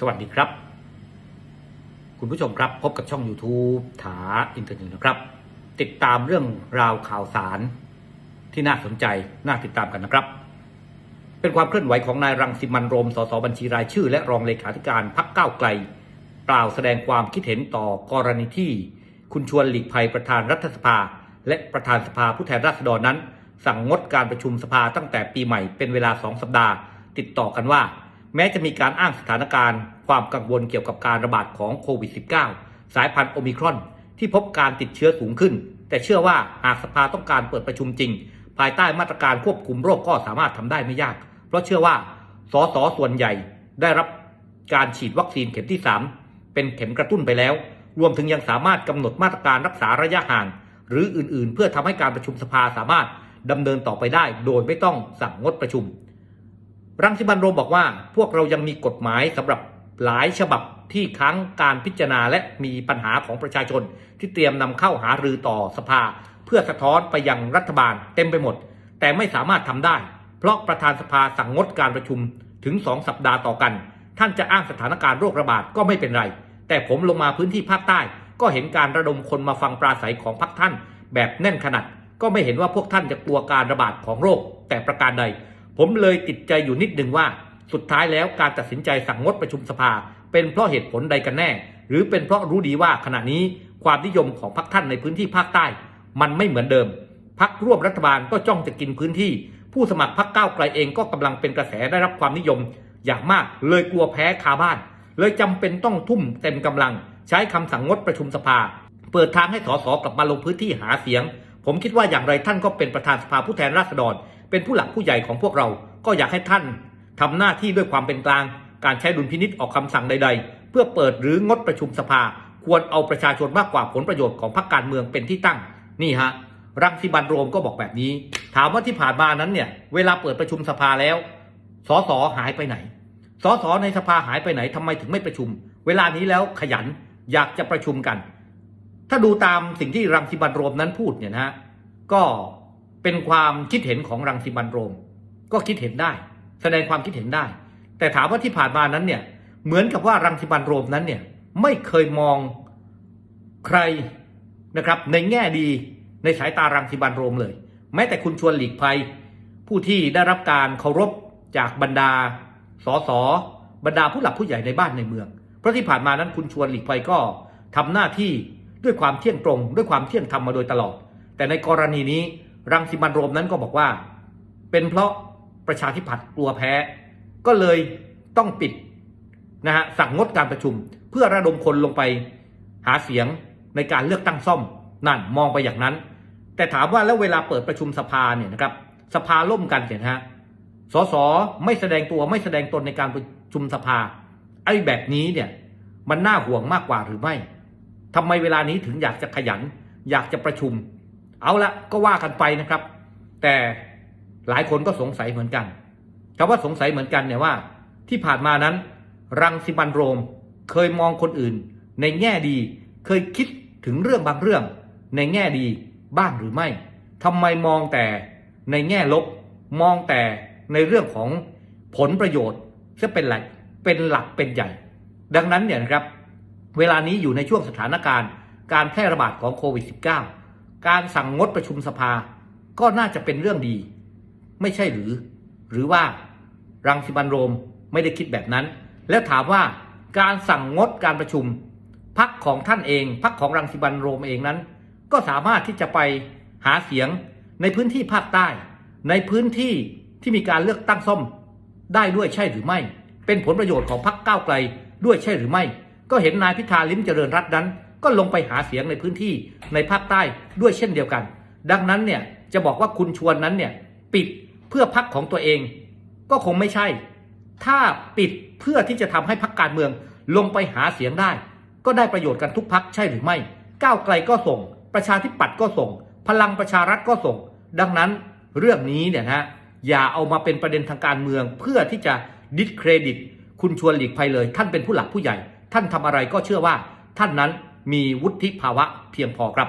สวัสดีครับ คุณผู้ชมครับพบกับช่อง YouTube ถาอินเทอร์เน็ตนะครับ ติดตามเรื่องราวข่าวสารที่น่าสนใจน่าติดตามกันนะครับ เป็นความเคลื่อนไหวของนายรังสิมันโรมสสบัญชีรายชื่อ และรองเลขาธิการพักก้าวไกลกล่าวแสดงความคิดเห็นต่อกรณีที่ คุณชวนหลีกภัยประธานรัฐสภา และประธานสภาผู้แทนราษฎรนั้น สั่งงดการประชุมสภาตั้งแต่ปีใหม่เป็นเวลาสองสัปดาห์ ติดต่อกันว่า แม้จะมีการอ้างสถานการณ์ ความกังวลเกี่ยวกับการระบาดของโควิด -19 สายพันธุ์โอมิครอน ที่พบการติดเชื้อสูงขึ้น แต่เชื่อว่าหากสภาต้องการเปิดประชุมจริง ภายใต้มาตรการควบคุมโรคก็สามารถทำได้ไม่ยาก เพราะเชื่อว่าสสส่วนใหญ่ได้รับการฉีดวัคซีนเข็มที่ 3 เป็นเข็มกระตุ้นไปแล้ว รวมถึงยังสามารถกำหนดมาตรการรักษาระยะห่าง หรืออื่นๆ เพื่อทำให้การประชุมสภาสามารถดำเนินต่อไปได้ โดยไม่ต้องสั่งงดประชุม รังสิมันโรมบอกว่า พวกเรายังมีกฎหมายสำหรับหลายฉบับที่ค้างการพิจารณาและมีปัญหาของประชาชน ที่เตรียมนำเข้าหารือต่อสภา เพื่อสะท้อนไปยังรัฐบาลเต็มไปหมด แต่ไม่สามารถทำได้ เพราะประธานสภาสั่งงดการประชุมถึง 2 สัปดาห์ต่อกัน ท่านจะอ้างสถานการณ์โรคระบาดก็ไม่เป็นไร แต่ผมลงมาพื้นที่ภาคใต้ ก็เห็นการระดมคนมาฟังปราศัยของพรรคท่าน แบบแน่นขนาดก็ไม่เห็นว่าพวกท่านจะกลัวการระบาดของโรค แต่ประการใด ผมเลยติดใจอยู่นิดนึงว่า สุดท้ายแล้วการตัดสินใจสั่งงดประชุมสภา เป็นเพราะเหตุผลใดกันแน่ หรือเป็นเพราะรู้ดีว่าขณะนี้ความนิยมของพรรคท่านในพื้นที่ภาคใต้ มันไม่เหมือนเดิมพรรคร่วมรัฐบาลก็จ้องจะกินพื้นที่ ผู้สมัครพรรคก้าวไกลเองก็กำลังเป็นกระแสได้รับความนิยม อย่างมากเลยกลัวแพ้คาบ้าน เลยจำเป็นต้องทุ่มเต็มกำลัง ใช้คำสั่งงดประชุมสภา เปิดทางให้สสกลับมาลงพื้นที่หาเสียง ผมคิดว่าอย่างไรท่านก็เป็นประธานสภาผู้แทนราษฎร เป็นผู้หลักผู้ใหญ่ของพวกเรา ก็อยากให้ท่านทำหน้าที่ด้วยความเป็นกลาง การใช้ดุลพินิษออกคำสั่งใด ๆ เพื่อเปิดหรืองดประชุมสภา ควรเอาประชาชนมากกว่าผลประโยชน์ของพรรคการเมืองเป็นที่ตั้ง นี่ฮะรังสิบันโรมก็บอกแบบนี้ ถามว่าที่ผ่านมานั้นเนี่ยเวลาเปิดประชุมสภาแล้วสสหายไปไหนสสในสภาหายไปไหนทำไมถึงไม่ประชุม เวลานี้แล้วขยันอยากจะประชุมกัน ถ้าดูตามสิ่งที่รังสิบันโรมนั้นพูดเนี่ยนะฮะก็ เป็นความคิดเห็นของรังสิมันโรม ก็คิดเห็นได้ แสดงความคิดเห็นได้ แต่ถามว่าที่ผ่านมานั้นเนี่ยเหมือนกับว่ารังสิมันโรมนั้นเนี่ยไม่เคยมองใครนะครับในแง่ดีในสายตารังสิมันโรมเลย แม้แต่คุณชวนหลีกภัย ผู้ที่ได้รับการเคารพจากบรรดาสสบรรดาผู้หลักผู้ใหญ่ในบ้านในเมือง เพราะที่ผ่านมานั้นคุณชวนหลีกภัยก็ทำหน้าที่ด้วยความเที่ยงตรง ด้วยความเที่ยงธรรมมาโดยตลอด แต่ในกรณีนี้ รังสิมันโรมนั้นก็บอกว่า เป็นเพราะประชาธิปัตย์กลัวแพ้ ก็เลยต้องปิดนะฮะสั่งงดการประชุม เพื่อระดมคนลงไปหาเสียงในการเลือกตั้งซ่อมนั่นมองไปอย่างนั้น แต่ถามว่าแล้วเวลาเปิดประชุมสภาเนี่ยนะครับสภาล่มกันเนี่ยนฮะสสไม่แสดงตัวไม่แสดงตนในการประชุมสภา ไอ้แบบนี้เนี่ยมันน่าห่วงมากกว่าหรือไม่ทำไมเวลานี้ถึงอยากจะขยัน อยากจะประชุม เอาละก็ว่ากันไปนะครับ แต่หลายคนก็สงสัยเหมือนกันคำว่าสงสัยเหมือนกันเนี่ยว่า ที่ผ่านมานั้น รังสิมันโรมเคยมองคนอื่น ในแง่ดีเคยคิดถึงเรื่องบางเรื่อง ในแง่ดีบ้างหรือไม่ทำไมมองแต่ในแง่ลบ มองแต่ในเรื่องของผลประโยชน์จะเป็นหลักเป็นหลักเป็นใหญ่ ดังนั้นเนี่ยนะครับ เวลานี้อยู่ในช่วงสถานการณ์ การแพร่ระบาดของโควิด -19 การสั่งงดประชุมสภาก็น่าจะเป็นเรื่องดี ไม่ใช่หรือ หรือว่ารังสิมันโรมไม่ได้คิดแบบนั้น แล้วถามว่าการสั่งงดการประชุมพักของท่านเองพักของรังสิมันโรมเองนั้น ก็สามารถที่จะไปหาเสียงในพื้นที่ภาคใต้ ในพื้นที่ที่มีการเลือกตั้งซ่อมได้ด้วยใช่หรือไม่ เป็นผลประโยชน์ของพรรคก้าวไกลด้วยใช่หรือไม่ ก็เห็นนายพิธาลิ้มเจริญรัตน์นั้น ก็ลงไปหาเสียงในพื้นที่ในภาคใต้ด้วยเช่นเดียวกัน ดังนั้นเนี่ยจะบอกว่าคุณชวนนั้นเนี่ยปิดเพื่อพักของตัวเอง ก็คงไม่ใช่ ถ้าปิดเพื่อที่จะทำให้พักการเมืองลงไปหาเสียงได้ ก็ได้ประโยชน์กันทุกพักใช่หรือไม่ ก้าวไกลก็ส่ง ประชาธิปัตย์ก็ส่ง พลังประชารัฐก็ส่ง ดังนั้นเรื่องนี้เนี่ยนะอย่าเอามาเป็นประเด็นทางการเมือง เพื่อที่จะดิสเครดิต คุณชวนหลีกภัยเลย ท่านเป็นผู้หลักผู้ใหญ่ ท่านทำอะไรก็เชื่อว่าท่านนั้น มีวุฒิภาวะเพียงพอครับ